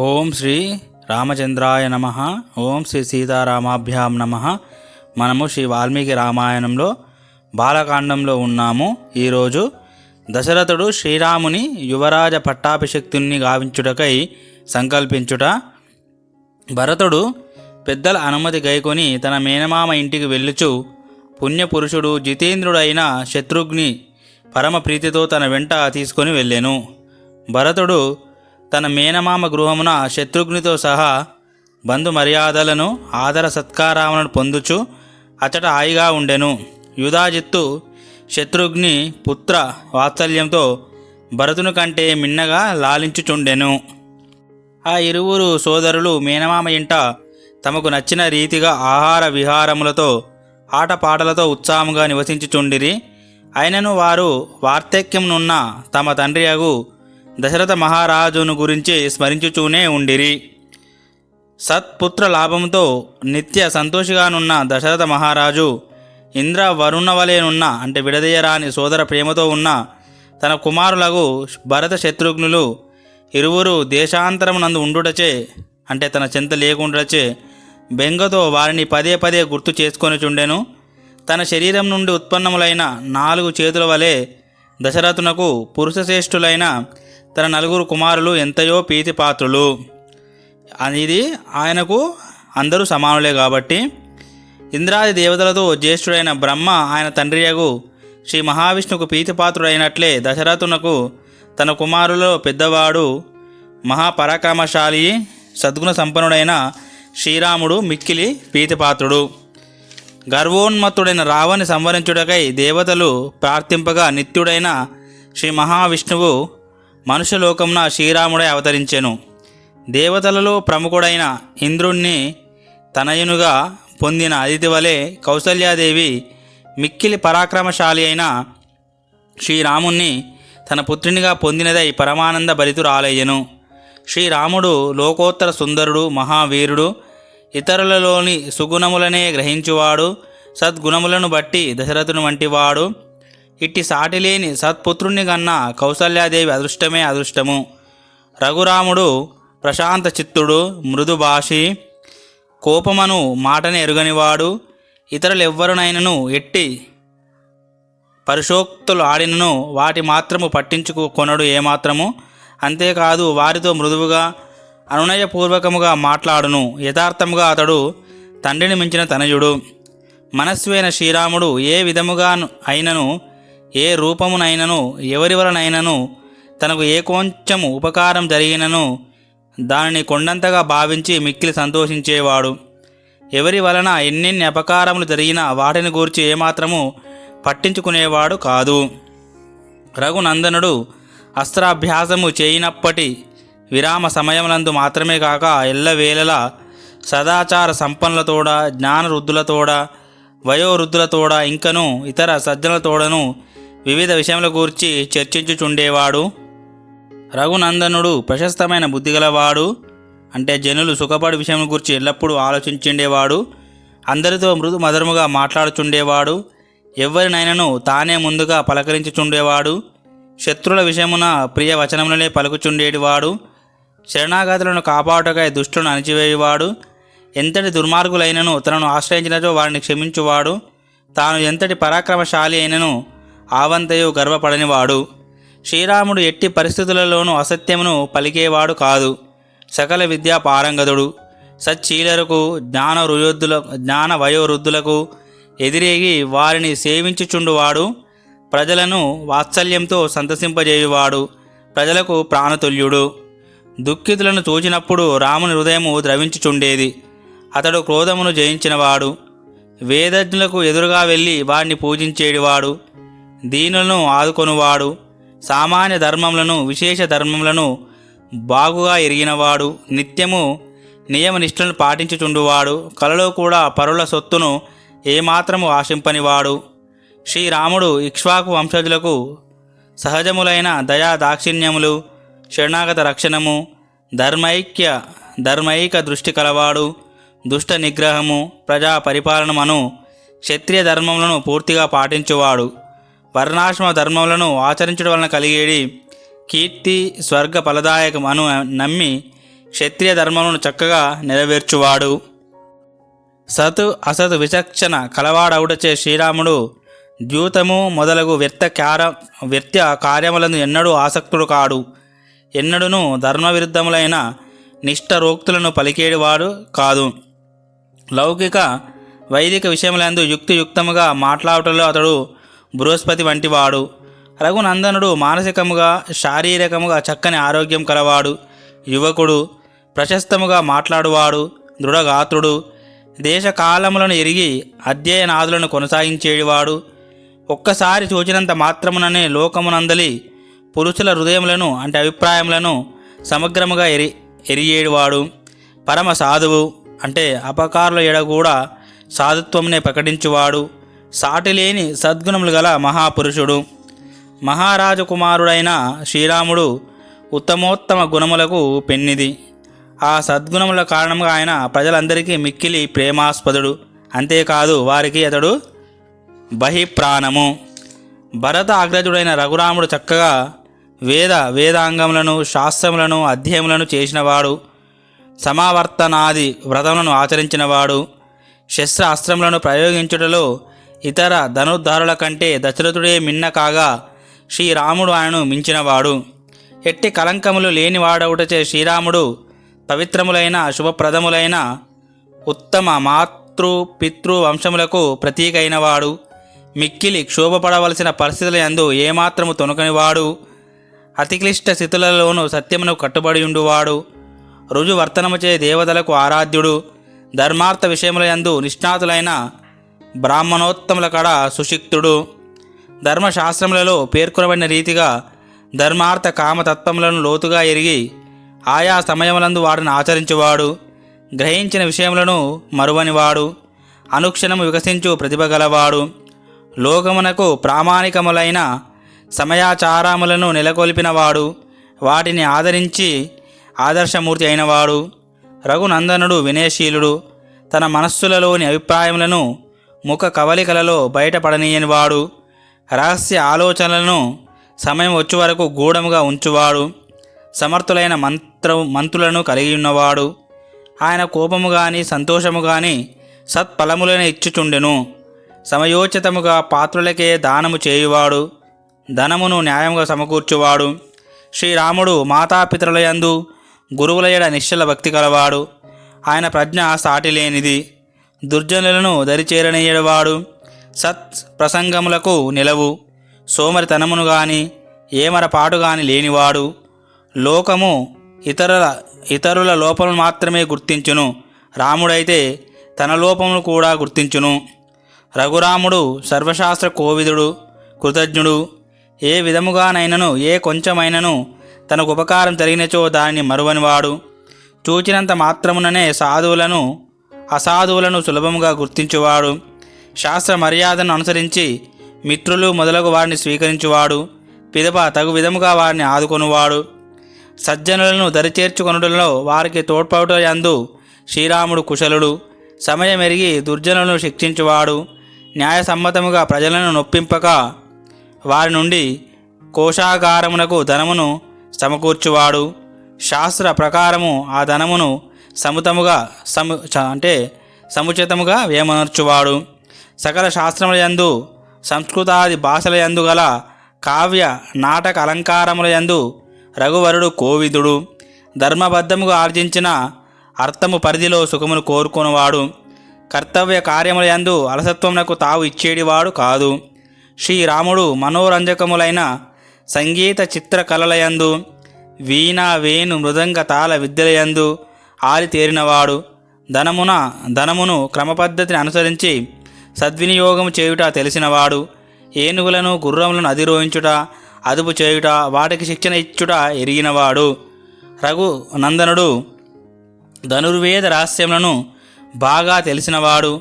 ఓం శ్రీ రామచంద్రాయ నమ. ఓం శ్రీ సీతారామాభ్యాం నమ. మనము శ్రీ వాల్మీకి రామాయణంలో బాలకాండంలో ఉన్నాము. ఈరోజు దశరథుడు శ్రీరాముని యువరాజ పట్టాభిషక్తుని గావించుటకై సంకల్పించుట. భరతుడు పెద్దల అనుమతి గైకొని తన మేనమామ ఇంటికి వెళ్ళుచు పుణ్యపురుషుడు జితేంద్రుడైన శత్రుఘ్ని పరమ ప్రీతితో తన వెంట తీసుకొని వెళ్ళాను. భరతుడు తన మేనమామ గృహమున శత్రుఘ్నితో సహా బంధు మర్యాదలను ఆదర సత్కారాలను పొందుచు అచట హాయిగా ఉండెను. యుధాజిత్తు శత్రుఘ్ని పుత్ర వాత్సల్యంతో భరతుని కంటే మిన్నగా లాలించుచుండెను. ఆ ఇరువురు సోదరులు మేనమామ ఇంట తమకు నచ్చిన రీతిగా ఆహార విహారములతో ఆటపాటలతో ఉత్సాహంగా నివసించుచుండిరి. అయినను వారు వార్ధక్యమునున్న తమ తండ్రి అగు దశరథ మహారాజును గురించి స్మరించుచూనే ఉండిరి. సత్పుత్ర లాభంతో నిత్య సంతోషిగానున్న దశరథ మహారాజు ఇంద్ర వరుణవలేనున్న అంటే విడదీయరాని సోదర ప్రేమతో ఉన్న తన కుమారులకు భరత శత్రుఘ్నులు ఇరువురు దేశాంతరమునందు ఉండుటచే అంటే తన చెంత లేకుండాచే బెంగతో వారిని పదే పదే గుర్తు చేసుకొని చుండెను తన శరీరం నుండి ఉత్పన్నములైన నాలుగు చేతుల వలె దశరథునకు పురుషశ్రేష్ఠులైన తన నలుగురు కుమారులు ఎంతయో ప్రీతిపాత్రులు. అనేది ఆయనకు అందరూ సమానులే కాబట్టి ఇంద్రాది దేవతలతో జ్యేష్ఠుడైన బ్రహ్మ ఆయన తండ్రియగు శ్రీ మహావిష్ణుకు ప్రీతిపాత్రుడైనట్లే దశరథునకు తన కుమారులో పెద్దవాడు మహాపరాక్రమశాలి సద్గుణ సంపన్నుడైన శ్రీరాముడు మిక్కిలి ప్రీతిపాత్రుడు. గర్వోన్మత్తుడైన రావణి సంవరించుటకై దేవతలు ప్రార్థింపగా నిత్యుడైన శ్రీ మహావిష్ణువు మనుషులోకమున శ్రీరాముడై అవతరించెను. దేవతలలో ప్రముఖుడైన ఇంద్రుణ్ణి తనయునుగా పొందిన అతిథి వలె కౌసల్యాదేవి మిక్కిలి పరాక్రమశాలి అయిన శ్రీరాముణ్ణి తన పుత్రునిగా పొందినదై పరమానంద భరితురాలయ్యను శ్రీరాముడు లోకోత్తర సుందరుడు మహావీరుడు ఇతరులలోని సుగుణములనే గ్రహించువాడు సద్గుణములను బట్టి దశరథుని వంటివాడు ఇట్టి సాటిలేని సత్పుత్రుణ్ణి కన్నా కౌసల్యాదేవి అదృష్టమే అదృష్టము. రఘురాముడు ప్రశాంత చిత్తుడు మృదుభాషి కోపమను మాటని ఎరుగనివాడు ఇతరులెవ్వరునైనను ఎట్టి పరిశోక్తులు ఆడినను వాటి మాత్రము పట్టించుకు కొనడు ఏమాత్రము. అంతేకాదు వారితో మృదువుగా అనునయపూర్వకముగా మాట్లాడును. యథార్థముగా అతడు తండ్రిని మించిన తనయుడు. మనస్వైన శ్రీరాముడు ఏ విధముగా అయినను ఏ రూపమునైనను ఎవరి వలనైనను తనకు ఏ కొంచెం ఉపకారం జరిగినను దానిని కొండంతగా భావించి మిక్కిలి సంతోషించేవాడు. ఎవరి వలన ఎన్నెన్ని అపకారములు జరిగినా వాటిని గూర్చి ఏమాత్రము పట్టించుకునేవాడు కాదు. రఘునందనుడు అస్త్రాభ్యాసము చేయనప్పటి విరామ సమయములందు మాత్రమే కాక ఎల్లవేళలా సదాచార సంపన్నులతోడ జ్ఞానవృద్ధులతోడ వయోవృద్ధులతోడ ఇంకను ఇతర సజ్జనులతోడను వివిధ విషయముల గూర్చి చర్చించుచుండేవాడు. రఘునందనుడు ప్రశస్తమైన బుద్ధిగలవాడు. అంటే జనులు సుఖపడి విషయం గురించి ఎల్లప్పుడూ ఆలోచించుండేవాడు. అందరితో మృదు మధురముగా మాట్లాడుచుండేవాడు. ఎవరినైనను తానే ముందుగా పలకరించుచుండేవాడు. శత్రుల విషయమున ప్రియ వచనములనే పలుకుచుండేటివాడు. శరణాగతులను కాపాడుటకై దుష్టులను అణిచివేయవాడు. ఎంతటి దుర్మార్గులైనను తనను ఆశ్రయించినచో వారిని క్షమించువాడు. తాను ఎంతటి పరాక్రమశాలి అయినను ఆవంతయు గర్వపడనివాడు. శ్రీరాముడు ఎట్టి పరిస్థితులలోనూ అసత్యమును పలికేవాడు కాదు. సకల విద్యా పారంగతుడు సచ్చీలరకు జ్ఞాన రుయోద్ధుల జ్ఞాన వయోవృద్ధులకు ఎదిరేగి వారిని సేవించుచుండువాడు ప్రజలను వాత్సల్యంతో సంతసింపజేయువాడు ప్రజలకు ప్రాణతుల్యుడు. దుఃఖితులను చూచినప్పుడు రాముని హృదయము ద్రవించుచుండేది. అతడు క్రోధమును జయించినవాడు. వేదజ్ఞులకు ఎదురుగా వెళ్ళి వారిని పూజించేడివాడు. దీనులను ఆదుకొనువాడు సామాన్య ధర్మములను విశేష ధర్మములను బాగుగా ఎరిగినవాడు నిత్యము నియమనిష్టలను పాటించుచుండువాడు కలలో కూడా పరుల సొత్తును ఏమాత్రము ఆశింపనివాడు. శ్రీరాముడు ఇక్ష్వాకు వంశజులకు సహజములైన దయా దాక్షిణ్యములు శరణాగత రక్షణము ధర్మైక్య ధర్మైక దృష్టి కలవాడు దుష్ట నిగ్రహము ప్రజా పరిపాలనమను క్షత్రియ ధర్మములను పూర్తిగా పాటించువాడు. వర్ణాశ్రమ ధర్మములను ఆచరించడం వలన కలిగేది కీర్తి స్వర్గ ఫలదాయకం అను నమ్మి క్షత్రియ ధర్మములను చక్కగా నెరవేర్చువాడు. సతు అసతు విచక్షణ కలవాడవుటచే శ్రీరాముడు ద్యూతము మొదలగు వ్యర్థ క్యార వ్యర్థ కార్యములను ఎన్నడూ ఆసక్తుడు కాడు. ఎన్నడూను ధర్మవిరుద్ధములైన నిష్టరోక్తులను పలికేడివాడు కాదు. లౌకిక వైదిక విషయములందు యుక్తియుక్తముగా మాట్లాడటంలో అతడు బృహస్పతి వంటివాడు. రఘునందనుడు మానసికముగా శారీరకముగా చక్కని ఆరోగ్యం కలవాడు. యువకుడు ప్రశస్తముగా మాట్లాడువాడు. దృఢగాత్రుడు. దేశకాలములను ఎరిగి అధ్యయనాదులను కొనసాగించేవాడు. ఒక్కసారి చూచినంత మాత్రముననే లోకమునందలి పురుషుల హృదయములను అంటే అభిప్రాయములను సమగ్రముగా ఎరి ఎరిగేడువాడు పరమ సాధువు అంటే అపకారుల ఎడ కూడా సాధుత్వమునే ప్రకటించువాడు. సాటిలేని సద్గుణములు గల మహాపురుషుడు. మహారాజకుమారుడైన శ్రీరాముడు ఉత్తమోత్తమ గుణములకు పెన్నిది. ఆ సద్గుణముల కారణంగా ఆయన ప్రజలందరికీ మిక్కిలి ప్రేమాస్పదుడు. అంతేకాదు వారికి అతడు బహిప్రాణము. భరత అగ్రజుడైన రఘురాముడు చక్కగా వేద వేదాంగములను శాస్త్రములను అధ్యయములను చేసినవాడు. సమావర్తనాది వ్రతములను ఆచరించినవాడు. శస్త్ర అస్త్రములను ప్రయోగించుటలో ఇతర ధనుర్ధారుల కంటే దశరథుడే మిన్న కాగా శ్రీరాముడు ఆయనను మించినవాడు. ఎట్టి కలంకములు లేనివాడవుటచే శ్రీరాముడు పవిత్రములైన శుభప్రదములైన ఉత్తమ మాతృ పితృ వంశములకు ప్రతీక అయినవాడు మిక్కిలి క్షోభపడవలసిన పరిస్థితుల యందు ఏమాత్రము తొనకనివాడు. అతిక్లిష్ట స్థితులలోనూ సత్యమును కట్టుబడి ఉండువాడు రుజువర్తనముచే దేవతలకు ఆరాధ్యుడు. ధర్మార్థ విషయముల యందు నిష్ణాతులైన బ్రాహ్మణోత్తముల కడ సుశిక్తుడు ధర్మశాస్త్రములలో పేర్కొనబడిన రీతిగా ధర్మార్థ కామతత్వములను లోతుగా ఎరిగి ఆయా సమయములందు వాటిని ఆచరించువాడు గ్రహించిన విషయములను మరువనివాడు అనుక్షణము వికసించు ప్రతిభ గలవాడు. లోకమునకు ప్రామాణికములైన సమయాచారములను నెలకొల్పినవాడు వాటిని ఆదరించి ఆదర్శమూర్తి అయినవాడు. రఘునందనుడు వినయశీలుడు తన మనస్సులలోని అభిప్రాయములను ముఖ కవలికలలో బయటపడనీయనివాడు రహస్య ఆలోచనలను సమయం వచ్చే వరకు గూఢముగా ఉంచువాడు. సమర్థులైన మంత్ర మంత్రులను కలిగి ఉన్నవాడు ఆయన కోపము కానీ సంతోషము కానీ సత్ఫలములను ఇచ్చుచుండెను. సమయోచితముగా పాత్రులకే దానము చేయువాడు. ధనమును న్యాయముగా సమకూర్చువాడు. శ్రీరాముడు మాతాపితరులయందు యందు నిశ్చల భక్తి కలవాడు. ఆయన ప్రజ్ఞ సాటిలేనిది. దుర్జనులను దరిచేరనీయడవాడు. సత్ ప్రసంగములకు నిలవు. సోమరితనమును గాని ఏమరపాటు గాని లేనివాడు. లోకము ఇతరుల ఇతరుల లోపమును మాత్రమే గుర్తించును. రాముడైతే తన లోపమును కూడా గుర్తించును. రఘురాముడు సర్వశాస్త్ర కోవిదుడు కృతజ్ఞుడు. ఏ విధముగానైనను ఏ కొంచెమైనను తనకు ఉపకారం జరిగినచో దానిని మరువనివాడు. చూచినంత మాత్రముననే సాధువులను అసాధువులను సులభముగా గుర్తించువాడు. శాస్త్ర మర్యాదను అనుసరించి మిత్రులు మొదలగు వారిని స్వీకరించువాడు. పిదప తగు విధముగా వారిని ఆదుకొనువాడు. సజ్జనులను దరిచేర్చుకొనుటలో వారికి తోడ్పడుట యందు శ్రీరాముడు కుశలుడు. సమయం ఎరిగి దుర్జనులను శిక్షించువాడు. న్యాయసమ్మతముగా ప్రజలను నొప్పింపక వారి నుండి కోశాగారమునకు ధనమును సమకూర్చువాడు. శాస్త్ర ప్రకారము ఆ ధనమును సముతముగా సము చ- అంటే సముచితముగా వేమనర్చువాడు. సకల శాస్త్రముల యందు సంస్కృతాది భాషల యందు గల కావ్య నాటక అలంకారముల యందు రఘువరుడు కోవిదుడు. ధర్మబద్ధముగా ఆర్జించిన అర్థము పరిధిలో సుఖమును కోరుకునేవాడు. కర్తవ్య కార్యముల యందు అలసత్వమునకు తావు ఇచ్చేడివాడు కాదు. శ్రీరాముడు మనోరంజకములైన సంగీత చిత్రకళలయందు వీణ వేణు మృదంగ తాళ విద్యలయందు ఆరితేరినవాడు ధనమున ధనమును క్రమపద్ధతిని అనుసరించి సద్వినియోగము చేయుట తెలిసినవాడు ఏనుగులను గుర్రములను అధిరోహించుట అదుపు చేయుట వాటికి శిక్షణ ఇచ్చుట ఎరిగినవాడు. రఘు నందనుడు ధనుర్వేద రహస్యములను బాగా తెలిసినవాడు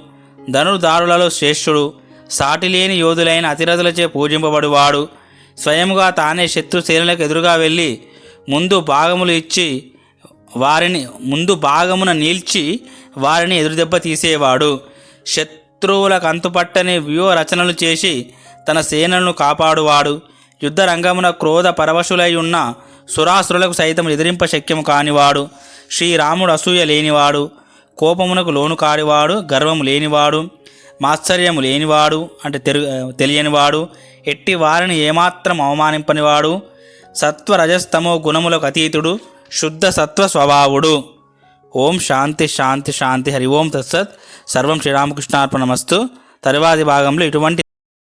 ధనుర్దారులలో శ్రేష్ఠుడు సాటిలేని యోధులైన అతిరథులచే పూజింపబడువాడు. స్వయముగా తానే శత్రుసేనలకు ఎదురుగా వెళ్ళి ముందు భాగములు ఇచ్చి వారిని ముందు భాగమున నిల్చి వారిని ఎదురుదెబ్బ తీసేవాడు. శత్రువులకు అంతుపట్టని వ్యూహ రచనలు చేసి తన సేనలను కాపాడువాడు. యుద్ధ రంగమున క్రోధ పరవశులై ఉన్న సురాసురులకు సైతం ఎదిరింప శక్యము కానివాడు. శ్రీరాముడు అసూయ లేనివాడు. కోపమునకు లోను కానివాడు. గర్వము లేనివాడు. మాత్సర్యము లేనివాడు అంటే తెరు తెలియనివాడు. ఎట్టి వారిని ఏమాత్రం అవమానింపనివాడు. సత్వ రజస్తమో గుణములకు అతీతుడు. శుద్ధ సత్వ స్వభావుడు ఓం శాంతి శాంతి శాంతి. హరి ఓం తత్సత్. సర్వం శ్రీరామకృష్ణార్పణమస్తు. తరువాతి భాగంలో ఇటువంటి